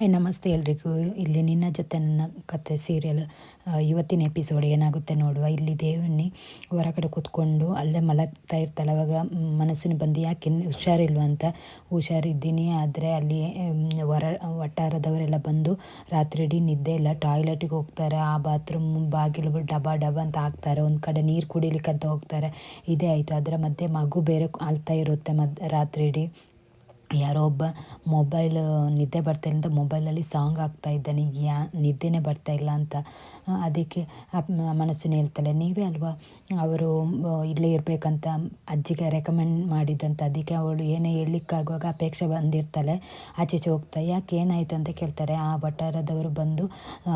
High, ನಮಸ್ತೆ ಎಲ್ರಿಗೂ. ಇಲ್ಲಿ ನಿನ್ನ ಜೊತೆ ನನ್ನ ಕತೆ ಸೀರಿಯಲ್ ಇವತ್ತಿನ ಎಪಿಸೋಡ್ ಏನಾಗುತ್ತೆ ನೋಡುವ. ಇಲ್ಲಿ ದೇವಣ್ಣಿ ಹೊರಗಡೆ ಕೂತ್ಕೊಂಡು ಅಲ್ಲೇ ಮಲಗ್ತಾ ಇರ್ತಾಳೆ. ಅವಾಗ ಮನಸ್ಸಿನ ಬಂದು ಯಾಕೆ ಹುಷಾರಿಲ್ವ ಅಂತ ಹುಷಾರಿದ್ದೀನಿ. ಆದರೆ ಅಲ್ಲಿ ಹೊರ ವಟ್ಟಾರದವರೆಲ್ಲ ಬಂದು ರಾತ್ರಿ ಇಡೀ ನಿದ್ದೆ ಇಲ್ಲ. ಟಾಯ್ಲೆಟಿಗೆ ಹೋಗ್ತಾರೆ. ಆ ಬಾತ್ರೂಮ್ ಬಾಗಿಲು ಡಬ ಡಬ ಅಂತ ಹಾಕ್ತಾರೆ. ಒಂದು ಕಡೆ ನೀರು ಕುಡಿಲಿಕ್ಕೆ ಅಂತ ಹೋಗ್ತಾರೆ. ಇದೇ ಆಯಿತು. ಅದರ ಮಧ್ಯೆ ಮಗು ಬೇರೆ ಅಳ್ತಾ ಇರುತ್ತೆ ಮದ್, ರಾತ್ರಿ ಇಡೀ. ಯಾರೋ ಒಬ್ಬ ಮೊಬೈಲ್, ನಿದ್ದೆ ಬರ್ತಾಯಿಲ್ಲ ಅಂತ ಮೊಬೈಲಲ್ಲಿ ಸಾಂಗ್ ಹಾಕ್ತಾ ಇದ್ದಾನೆ. ಯಾ, ನಿದ್ದೆನೇ ಇಲ್ಲ ಅಂತ. ಅದಕ್ಕೆ ಮನಸ್ಸಿನ ಹೇಳ್ತಾಳೆ, ನೀವೇ ಅಲ್ವಾ ಅವರು ಇಲ್ಲೇ ಇರಬೇಕಂತ ಅಜ್ಜಿಗೆ ರೆಕಮೆಂಡ್ ಮಾಡಿದ್ದಂತ? ಅದಕ್ಕೆ ಅವಳು ಏನೇ ಹೇಳಲಿಕ್ಕಾಗುವಾಗ ಅಪೇಕ್ಷೆ ಬಂದಿರ್ತಾಳೆ. ಆಚೀಚೆ ಹೋಗ್ತಾ, ಯಾಕೆ ಏನಾಯಿತು? ಅಂತ ಕೇಳ್ತಾರೆ. ಆ ವಠಾರದವರು ಬಂದು,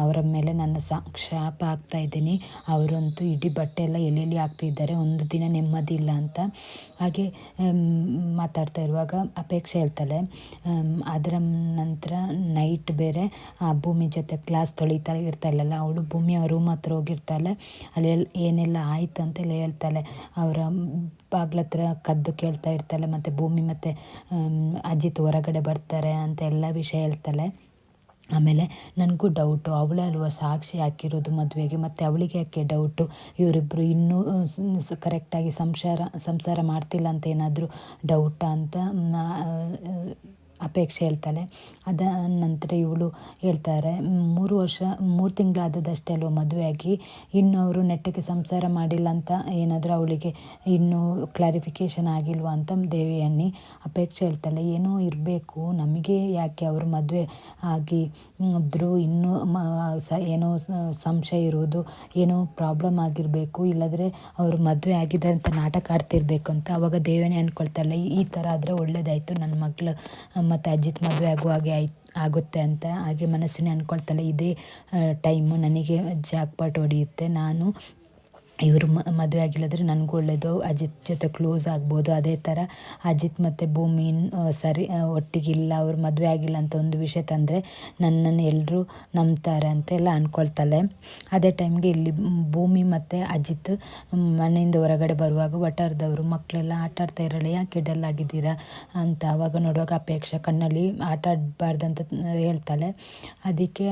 ಅವರ ಮೇಲೆ ನನ್ನ ಸಾ ಆಗ್ತಾ ಇದ್ದೀನಿ. ಅವರಂತೂ ಇಡೀ ಬಟ್ಟೆ ಎಲ್ಲ ಎಲ್ಲೆಲ್ಲಿ ಇದ್ದಾರೆ? ಒಂದು ದಿನ ನೆಮ್ಮದಿ ಇಲ್ಲ ಅಂತ. ಹಾಗೆ ಮಾತಾಡ್ತಾ ಇರುವಾಗ ಅಪೇಕ್ಷೆ ಹೇಳ್ತಾಳೆ ಅದರ ನಂತರ ನೈಟ್ ಬೇರೆ, ಆ ಭೂಮಿ ಜೊತೆ ಕ್ಲಾಸ್ ತೊಳಿತಾ ಇರ್ತಾಳಲ್ಲ, ಅವಳು ಭೂಮಿ ಅವ್ರ ರೂಮ್ ಹತ್ರ ಹೋಗಿರ್ತಾಳೆ. ಅಲ್ಲಿ ಏನೆಲ್ಲ ಆಯ್ತು ಅಂತೆಲ್ಲ ಹೇಳ್ತಾಳೆ. ಅವರ ಬಾಗ್ಲ ಹತ್ರ ಕದ್ದು ಕೇಳ್ತಾ ಇರ್ತಾಳೆ, ಮತ್ತು ಭೂಮಿ ಮತ್ತು ಅಜಿತ್ ಹೊರಗಡೆ ಬರ್ತಾರೆ ಅಂತ ಎಲ್ಲ ವಿಷಯ ಹೇಳ್ತಾಳೆ. ಆಮೇಲೆ ನನಗೂ ಡೌಟು ಅವಳೇ ಅಲ್ವ ಸಾಕ್ಷಿ ಹಾಕಿರೋದು ಮದುವೆಗೆ, ಮತ್ತು ಅವಳಿಗೆ ಯಾಕೆ ಡೌಟು ಇವರಿಬ್ಬರು ಇನ್ನೂ ಕರೆಕ್ಟಾಗಿ ಸಂಸಾರ ಸಂಸಾರ ಮಾಡ್ತಿಲ್ಲ ಅಂತ ಏನಾದರೂ ಡೌಟಾ ಅಂತ ಅಪೇಕ್ಷೆ ಹೇಳ್ತಾಳೆ ಅದ ನಂತರ ಇವಳು ಹೇಳ್ತಾರೆ, ಮೂರು ವರ್ಷ, ಮೂರು ತಿಂಗಳಾದದಷ್ಟೇ ಅಲ್ವ ಮದುವೆಯಾಗಿ? ಇನ್ನು ಅವರು ನೆಟ್ಟಗೆ ಸಂಸಾರ ಮಾಡಿಲ್ಲ ಅಂತ ಏನಾದರೂ ಅವಳಿಗೆ ಇನ್ನೂ ಕ್ಲಾರಿಫಿಕೇಷನ್ ಆಗಿಲ್ವ ಅಂತ ದೇವಿಯನ್ನಿ ಅಪೇಕ್ಷೆ ಹೇಳ್ತಾಳೆ. ಏನೋ ಇರಬೇಕು, ನಮಗೆ ಯಾಕೆ ಅವರು ಮದುವೆ ಆಗಿ ಇದ್ದರೂ ಇನ್ನೂ ಸ, ಏನೋ ಸಂಶಯ ಇರೋದು, ಏನೋ ಪ್ರಾಬ್ಲಮ್ ಆಗಿರಬೇಕು, ಇಲ್ಲದ್ರೆ ಅವರು ಮದುವೆ ಆಗಿದ್ದಾರೆ ಅಂತ ನಾಟಕ ಆಡ್ತಿರ್ಬೇಕು ಅಂತ ಅವಾಗ ದೇವನೇ ಅಂದ್ಕೊಳ್ತಾಳೆ ಈ ಥರ ಆದರೆ ಒಳ್ಳೇದಾಯಿತು ನನ್ನ ಮಗಳು ಮತ್ತು ಅಜಿತ್ ಮದುವೆ ಆಗೋ ಹಾಗೆ ಆಯ್ತು ಆಗುತ್ತೆ ಅಂತ. ಹಾಗೆ ಮನಸ್ಸಿನ ಅಂದ್ಕೊಳ್ತಾಳೆ ಇದೇ ಟೈಮು ನನಗೆ ಜಾಕ್ಪಾಟ್ ಹೊಡೆಯುತ್ತೆ. ನಾನು ಇವರು ಮದುವೆ ಆಗಿಲ್ಲದ್ರೆ ನನಗೂ ಒಳ್ಳೆಯದು ಅಜಿತ್ ಜೊತೆ ಕ್ಲೋಸ್ ಆಗ್ಬೋದು, ಅದೇ ಥರ ಅಜಿತ್ ಮತ್ತು ಭೂಮಿ ಸರಿ ಒಟ್ಟಿಗಿಲ್ಲ ಅವ್ರು ಮದುವೆ ಆಗಿಲ್ಲ ಅಂತ ಒಂದು ವಿಷಯ ತಂದರೆ ನನ್ನನ್ನು ಎಲ್ಲರೂ ನಂಬ್ತಾರೆ ಅಂತೆಲ್ಲ ಅಂದ್ಕೊಳ್ತಾಳೆ ಅದೇ ಟೈಮ್ಗೆ ಇಲ್ಲಿ ಭೂಮಿ ಮತ್ತು ಅಜಿತ್ ಮನೆಯಿಂದ ಹೊರಗಡೆ ಬರುವಾಗ ವಟಾರದವರು ಮಕ್ಕಳೆಲ್ಲ ಆಟ ಆಡ್ತಾ ಇರಲ್ಲ, ಯಾಕೆ ಡಲ್ ಆಗಿದ್ದೀರಾ ಅಂತ ಅವಾಗ ನೋಡುವಾಗ ಅಪೇಕ್ಷೆ, ಕಣ್ಣಲ್ಲಿ ಆಟ ಆಡಬಾರ್ದಂತ ಹೇಳ್ತಾಳೆ ಅದಕ್ಕೆ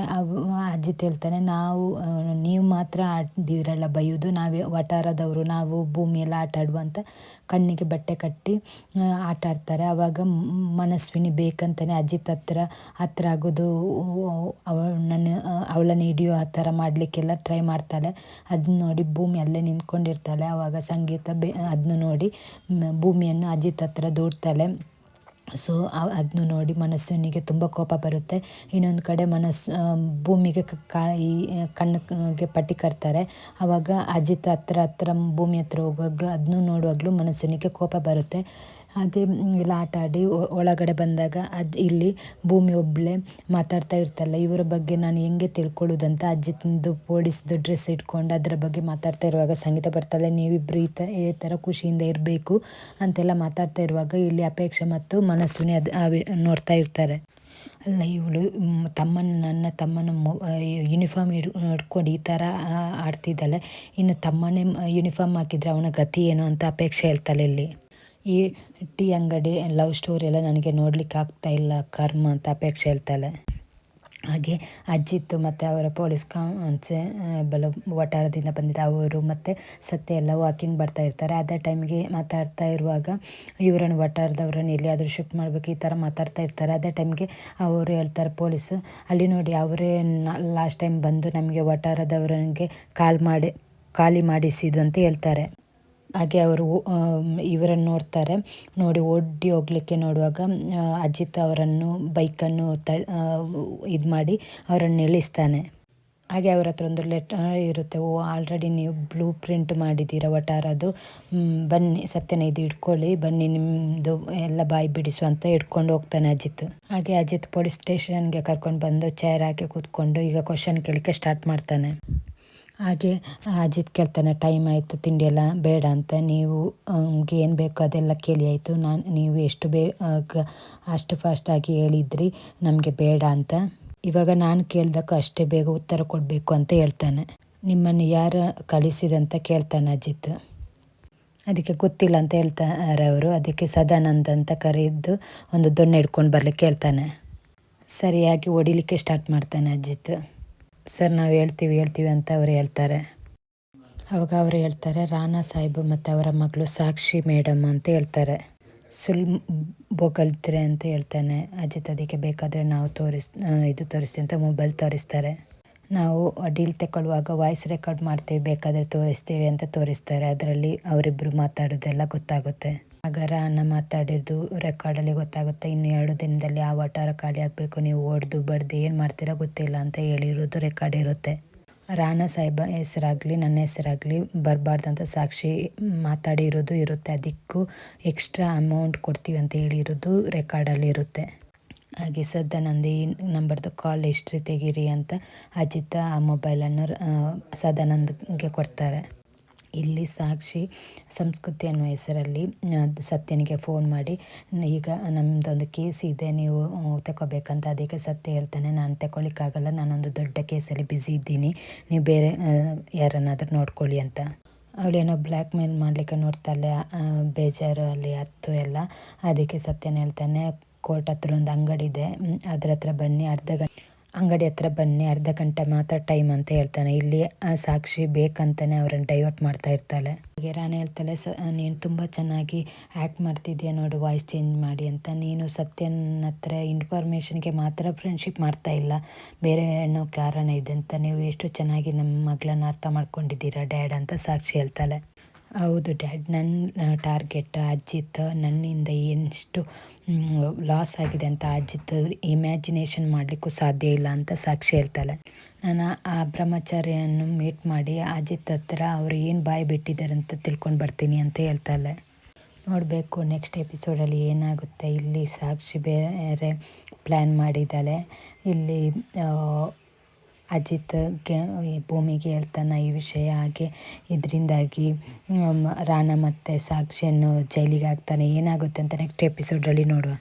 ಅಜಿತ್ ಹೇಳ್ತಾನೆ, ನಾವು ನೀವು ಮಾತ್ರ ಆಡಿದ್ರಲ್ಲ, ಬೈಯೋದು, ನಾವು ನಾವೇ ವಠಾರದವರು, ನಾವು ಭೂಮಿಯಲ್ಲಿ ಆಟ ಆಡುವಂತ ಕಣ್ಣಿಗೆ ಬಟ್ಟೆ ಕಟ್ಟಿ ಆಟ ಆಡ್ತಾರೆ. ಆವಾಗ ಮನಸ್ವಿನಿ ಬೇಕಂತಲೇ ಅಜಿತ್ ಹತ್ರ ಹತ್ರ ಆಗೋದು, ಅವಳನ್ನು ಅವಳನ್ನು ಹಿಡಿಯೋ ಆ ಥರ ಮಾಡಲಿಕ್ಕೆಲ್ಲ ಟ್ರೈ ಮಾಡ್ತಾಳೆ. ಅದನ್ನ ನೋಡಿ ಭೂಮಿ ಅಲ್ಲೇ ನಿಂತ್ಕೊಂಡಿರ್ತಾಳೆ. ಆವಾಗ ಸಂಗೀತ ಬೆ ಅದನ್ನು ನೋಡಿ ಭೂಮಿಯನ್ನು ಅಜಿತ್ ಹತ್ರ ದೂಡ್ತಾಳೆ. ಸೊ ಅದನ್ನು ನೋಡಿ ಮನಸ್ಸಿನಿಗೆ ತುಂಬ ಕೋಪ ಬರುತ್ತೆ. ಇನ್ನೊಂದು ಕಡೆ ಮನಸ್ಸು ಭೂಮಿಗೆ ಕಣ್ಣಿಗೆ ಪಟ್ಟಿ ಕಟ್ತಾರೆ. ಆವಾಗ ಅಜಿತ್ ಹತ್ರ ಹತ್ರ ಭೂಮಿ ಹತ್ರ ಹೋಗುವಾಗ ಅದನ್ನು ನೋಡುವಾಗಲೂ ಮನಸ್ಸಿನಿಗೆ ಕೋಪ ಬರುತ್ತೆ. ಹಾಗೆ ಎಲ್ಲ ಆಟ ಆಡಿ ಒಳಗಡೆ ಬಂದಾಗ ಅದು, ಇಲ್ಲಿ ಭೂಮಿ ಒಬ್ಬಳೇ ಮಾತಾಡ್ತಾ ಇರ್ತಲ್ಲ, ಇವರ ಬಗ್ಗೆ ನಾನು ಹೆಂಗೆ ತಿಳ್ಕೊಳ್ಳೋದಂತ ಅಜ್ಜಿತಂದು ಪೋಡಿಸ್ದು ಡ್ರೆಸ್ ಇಟ್ಕೊಂಡು ಅದರ ಬಗ್ಗೆ ಮಾತಾಡ್ತಾ ಇರುವಾಗ ಸಂಗೀತ ಬರ್ತಲ್ಲ ನೀವಿಬ್ಬರು ಈ ಥರ ಖುಷಿಯಿಂದ ಇರಬೇಕು ಅಂತೆಲ್ಲ ಮಾತಾಡ್ತಾ ಇರುವಾಗ ಇಲ್ಲಿ ಅಪೇಕ್ಷೆ ಮತ್ತು ಮನಸ್ಸುನೇ ಅದು ನೋಡ್ತಾ ಇರ್ತಾರೆ. ಅಲ್ಲ, ಇವಳು ತಮ್ಮನ ನನ್ನ ತಮ್ಮನ ಮೊ ಯೂನಿಫಾರ್ಮ್ ಹಿಡ್ ಹಿಡ್ಕೊಂಡು ಈ ಥರ ಆಡ್ತಿದ್ದಾಳೆ. ಇನ್ನು ತಮ್ಮನೇ ಯೂನಿಫಾರ್ಮ್ ಹಾಕಿದರೆ ಅವನ ಗತಿ ಏನು ಅಂತ ಅಪೇಕ್ಷೆ ಹೇಳ್ತಾಳೆ ಇಲ್ಲಿ. ಈ ಟೀ ಅಂಗಡಿ, ಲವ್ ಸ್ಟೋರಿ ಎಲ್ಲ ನನಗೆ ನೋಡ್ಲಿಕ್ಕೆ ಆಗ್ತಾ ಇಲ್ಲ, ಕರ್ಮ ಅಂತ ಅಪೇಕ್ಷೆ ಹೇಳ್ತಾಳೆ. ಹಾಗೆ ಅಜ್ಜಿತ್ತು ಮತ್ತು ಅವರ ಪೊಲೀಸ್ ಬಲ, ವಠಾರದಿಂದ ಬಂದಿದ್ದ ಅವರು ಮತ್ತು ಸತ್ಯ ಎಲ್ಲ ವಾಕಿಂಗ್ ಬರ್ತಾ ಇರ್ತಾರೆ. ಅದೇ ಟೈಮ್ಗೆ ಮಾತಾಡ್ತಾ ಇರುವಾಗ ಇವರನ್ನು ವಠಾರದವ್ರನ್ನ ಎಲ್ಲಿಯಾದರೂ ಶಿಫ್ಟ್ ಮಾಡಬೇಕು, ಈ ಥರ ಮಾತಾಡ್ತಾ ಇರ್ತಾರೆ. ಅದೇ ಟೈಮ್ಗೆ ಅವರು ಹೇಳ್ತಾರೆ, ಪೊಲೀಸು, ಅಲ್ಲಿ ನೋಡಿ ಅವರೇ ಲಾಸ್ಟ್ ಟೈಮ್ ಬಂದು ನಮಗೆ ವಠಾರದವ್ರಿಗೆ ಕಾಲ್ ಮಾಡಿ, ಖಾಲಿ ಮಾಡಿಸಿದ್ದು ಅಂತ ಹೇಳ್ತಾರೆ. ಹಾಗೆ ಅವರು ಇವರನ್ನು ನೋಡ್ತಾರೆ. ನೋಡಿ, ಓಡಿ ಹೋಗ್ಲಿಕ್ಕೆ ನೋಡುವಾಗ ಅಜಿತ್ ಅವರನ್ನು, ಬೈಕನ್ನು ತ ಇದು ಮಾಡಿ ಅವರನ್ನು ನಿಲ್ಲಿಸ್ತಾನೆ. ಹಾಗೆ ಅವ್ರ ಹತ್ರ ಒಂದು ಲೆಟರ್ ಇರುತ್ತೆ, ಓ, ಆಲ್ರೆಡಿ ನೀವು ಬ್ಲೂ ಪ್ರಿಂಟ್ ಮಾಡಿದ್ದೀರ ಅದು. ಬನ್ನಿ, ಸತ್ಯನ ಇದು ಇಟ್ಕೊಳ್ಳಿ ಬನ್ನಿ ನಿಮ್ಮದು ಎಲ್ಲ ಬಾಯಿ ಬಿಡಿಸು ಅಂತ ಇಟ್ಕೊಂಡು ಹೋಗ್ತಾನೆ ಅಜಿತ್. ಹಾಗೆ ಅಜಿತ್ ಪೊಲೀಸ್ ಸ್ಟೇಷನ್ಗೆ ಕರ್ಕೊಂಡು ಬಂದು ಚೇರ್ ಹಾಕಿ ಕೂತ್ಕೊಂಡು ಈಗ ಕ್ವಶನ್ ಕೇಳಲಿಕ್ಕೆ ಸ್ಟಾರ್ಟ್ ಮಾಡ್ತಾನೆ. ಹಾಗೆ ಅಜಿತ್ ಕೇಳ್ತಾನೆ, ಟೈಮ್ ಆಯಿತು ತಿಂಡಿ ಎಲ್ಲ ಬೇಡ ಅಂತ. ನೀವು ಏನು ಬೇಕೋ ಅದೆಲ್ಲ ಕೇಳಿ ಆಯಿತು. ನಾನು, ನೀವು ಎಷ್ಟು ಬೇಗ ಅಷ್ಟು ಫಾಸ್ಟಾಗಿ ಹೇಳಿದ್ರಿ, ನಮಗೆ ಬೇಡ ಅಂತ. ಇವಾಗ ನಾನು ಕೇಳ್ದಕ್ಕೂ ಅಷ್ಟೇ ಬೇಗ ಉತ್ತರ ಕೊಡಬೇಕು ಅಂತ ಹೇಳ್ತಾನೆ. ನಿಮ್ಮನ್ನು ಯಾರು ಕಳಿಸಿದಂತ ಕೇಳ್ತಾನೆ ಅಜಿತ್. ಅದಕ್ಕೆ ಗೊತ್ತಿಲ್ಲ ಅಂತ ಹೇಳ್ತಾರೆ ಅವರು. ಅದಕ್ಕೆ ಸದಾನಂದ್ ಅಂತ ಕರೆದು ಒಂದು ದೊಣ್ಣೆ ಹಿಡ್ಕೊಂಡು ಬರಲಿಕ್ಕೆ ಹೇಳ್ತಾನೆ. ಸರಿಯಾಗಿ ಹೊಡಿಲಿಕ್ಕೆ ಸ್ಟಾರ್ಟ್ ಮಾಡ್ತಾನೆ ಅಜಿತ್. ಸರ್, ನಾವು ಹೇಳ್ತೀವಿ ಹೇಳ್ತೀವಿ ಅಂತ ಅವ್ರು ಹೇಳ್ತಾರೆ. ಅವಾಗ ಅವರು ಹೇಳ್ತಾರೆ, ರಾಣಾ ಸಾಹೇಬ್ ಮತ್ತು ಅವರ ಮಗಳು ಸಾಕ್ಷಿ ಮೇಡಮ್ ಅಂತ ಹೇಳ್ತಾರೆ. ಸುಲ್ ಬೊಗಳ್ತಾರೆ ಅಂತ ಹೇಳ್ತಾನೆ. ಅಜಿತ್ ಅದಕ್ಕೆ ಬೇಕಾದರೆ ನಾವು ತೋರಿಸ್ ಇದು ತೋರಿಸ್ತೀವಿ ಅಂತ ಮೊಬೈಲ್ ತೋರಿಸ್ತಾರೆ. ನಾವು ಡೀಲ್ ತಗೊಳ್ಳುವಾಗ ವಾಯ್ಸ್ ರೆಕಾರ್ಡ್ ಮಾಡ್ತೀವಿ, ಬೇಕಾದರೆ ತೋರಿಸ್ತೀವಿ ಅಂತ ತೋರಿಸ್ತಾರೆ. ಅದರಲ್ಲಿ ಅವರಿಬ್ಬರು ಮಾತಾಡೋದೆಲ್ಲ ಗೊತ್ತಾಗುತ್ತೆ. ಆಗ ರಾಣ ಮಾತಾಡಿದ್ದು ರೆಕಾರ್ಡಲ್ಲಿ ಗೊತ್ತಾಗುತ್ತೆ. ಇನ್ನು ಎರಡು ದಿನದಲ್ಲಿ ಆ ವಟಾರ ಖಾಲಿ ಆಗಬೇಕು? ನೀವು ಓಡ್ದು ಬಡ್ದು ಏನು ಮಾಡ್ತೀರಾ ಗೊತ್ತಿಲ್ಲ ಅಂತ ಹೇಳಿರೋದು ರೆಕಾರ್ಡ್ ಇರುತ್ತೆ. ರಾಣಾ ಸಾಹೇಬ ಹೆಸರಾಗಲಿ, ನನ್ನ ಹೆಸರಾಗಲಿ ಬರಬಾರ್ದಂತ ಸಾಕ್ಷಿ ಮಾತಾಡಿರೋದು ಇರುತ್ತೆ. ಅದಕ್ಕೂ ಎಕ್ಸ್ಟ್ರಾ ಅಮೌಂಟ್ ಕೊಡ್ತೀವಿ ಅಂತ ಹೇಳಿರೋದು ರೆಕಾರ್ಡಲ್ಲಿ ಇರುತ್ತೆ. ಹಾಗೆ ಸದಾನಂದಿ ನಂಬರ್ದು ಕಾಲ್ ಹಿಸ್ಟ್ರಿ ತೆಗೀರಿ ಅಂತ ಅಜಿತ ಆ ಮೊಬೈಲನ್ನು ಸದಾನಂದಗೆ ಕೊಡ್ತಾರೆ. ಇಲ್ಲಿ ಸಾಕ್ಷಿ ಸಂಸ್ಕೃತಿ ಅನ್ನೋ ಹೆಸರಲ್ಲಿ ಸತ್ಯನಿಗೆ ಫೋನ್ ಮಾಡಿ ಈಗ ನಮ್ಮದೊಂದು ಕೇಸ್ ಇದೆ, ನೀವು ತಗೋಬೇಕಂತ ಅದಕ್ಕೆ ಸತ್ಯ ಹೇಳ್ತಾನೆ. ನಾನು ತಗೊಳ್ಳಿಕ್ಕಾಗಲ್ಲ ನಾನೊಂದು ದೊಡ್ಡ ಕೇಸಲ್ಲಿ ಬ್ಯುಸಿ ಇದ್ದೀನಿ. ನೀವು ಬೇರೆ ಯಾರನ್ನಾದರೂ ನೋಡ್ಕೊಳ್ಳಿ ಅಂತ. ಅವಳೇನೋ ಬ್ಲ್ಯಾಕ್ ಮೇಲ್ ಮಾಡಲಿಕ್ಕೆ ನೋಡ್ತಾಳೆ ಬೇಜಾರು ಅಲ್ಲಿ, ಹತ್ತು ಎಲ್ಲ. ಅದಕ್ಕೆ ಸತ್ಯನ ಹೇಳ್ತಾನೆ, ಕೋರ್ಟ್ ಹತ್ರ ಒಂದು ಅಂಗಡಿ ಇದೆ. ಅದ್ರ ಹತ್ರ ಬನ್ನಿ, ಅರ್ಧ ಗಂಟೆ ಅಂಗಡಿ ಹತ್ರ ಬನ್ನಿ, ಅರ್ಧ ಗಂಟೆ ಮಾತ್ರ ಟೈಮ್ ಅಂತ ಹೇಳ್ತಾನೆ. ಇಲ್ಲಿ ಸಾಕ್ಷಿ ಬೇಕಂತಾನೆ ಅವರನ್ನು ಡೈವರ್ಟ್ ಮಾಡ್ತಾ ಇರ್ತಾಳೆ. ಹಾಗೆ ರಾಣಿ ಹೇಳ್ತಾಳೆ, ಸ ನೀನು ತುಂಬ ಚೆನ್ನಾಗಿ ಆ್ಯಕ್ಟ್ ಮಾಡ್ತಿದ್ದೀಯ ನೋಡು ವಾಯ್ಸ್ ಚೇಂಜ್ ಮಾಡಿ ಅಂತ. ನೀನು ಸತ್ಯನ ಹತ್ರ ಇನ್ಫಾರ್ಮೇಷನ್ಗೆ ಮಾತ್ರ ಫ್ರೆಂಡ್ಶಿಪ್ ಮಾಡ್ತಾ ಇಲ್ಲ. ಬೇರೆ ಏನೋ ಕಾರಣ ಇದೆ ಅಂತ. ನೀವು ಎಷ್ಟು ಚೆನ್ನಾಗಿ ನಮ್ಮ ಮಗಳನ್ನ ಅರ್ಥ ಮಾಡ್ಕೊಂಡಿದ್ದೀರಾ ಡ್ಯಾಡ್ ಅಂತ ಸಾಕ್ಷಿ ಹೇಳ್ತಾಳೆ. ಹೌದು, ಡ್ಯಾಡ್ ನನ್ನ ಟಾರ್ಗೆಟ್ ಅಜಿತ್ ನನ್ನಿಂದ ಎಷ್ಟು ಲಾಸ್ ಆಗಿದೆ ಅಂತ ಅಜಿತ್ ಇಮ್ಯಾಜಿನೇಷನ್ ಮಾಡಲಿಕ್ಕೂ ಸಾಧ್ಯ ಇಲ್ಲ ಅಂತ ಸಾಕ್ಷಿ ಹೇಳ್ತಾಳೆ. ನಾನು ಆ ಬ್ರಹ್ಮಚಾರ್ಯನ್ನು ಮೀಟ್ ಮಾಡಿ ಅಜಿತ್ ಹತ್ರ ಅವರು ಏನು ಬಾಯಿ ಬಿಟ್ಟಿದ್ದಾರೆ ಅಂತ ತಿಳ್ಕೊಂಡು ಬರ್ತೀನಿ ಅಂತ ಹೇಳ್ತಾಳೆ. ನೋಡಬೇಕು ನೆಕ್ಸ್ಟ್ ಎಪಿಸೋಡಲ್ಲಿ ಏನಾಗುತ್ತೆ, ಇಲ್ಲಿ ಸಾಕ್ಷಿ ಬೇರೆ ಪ್ಲ್ಯಾನ್ ಮಾಡಿದ್ದಾಳೆ. ಇಲ್ಲಿ ಅಜಿತ್ಗೆ ಈ ಭೂಮಿಗೆ ಹೇಳ್ತಾನೆ ಈ ವಿಷಯ ಹಾಗೆ. ಇದರಿಂದಾಗಿ ರಾಣ ಮತ್ತು ಸಾಕ್ಷಿಯನ್ನು ಜೈಲಿಗೆ ಹಾಕ್ತಾನೆ. ಏನಾಗುತ್ತೆ ಅಂತ ನೆಕ್ಸ್ಟ್ ಎಪಿಸೋಡಲ್ಲಿ ನೋಡುವ.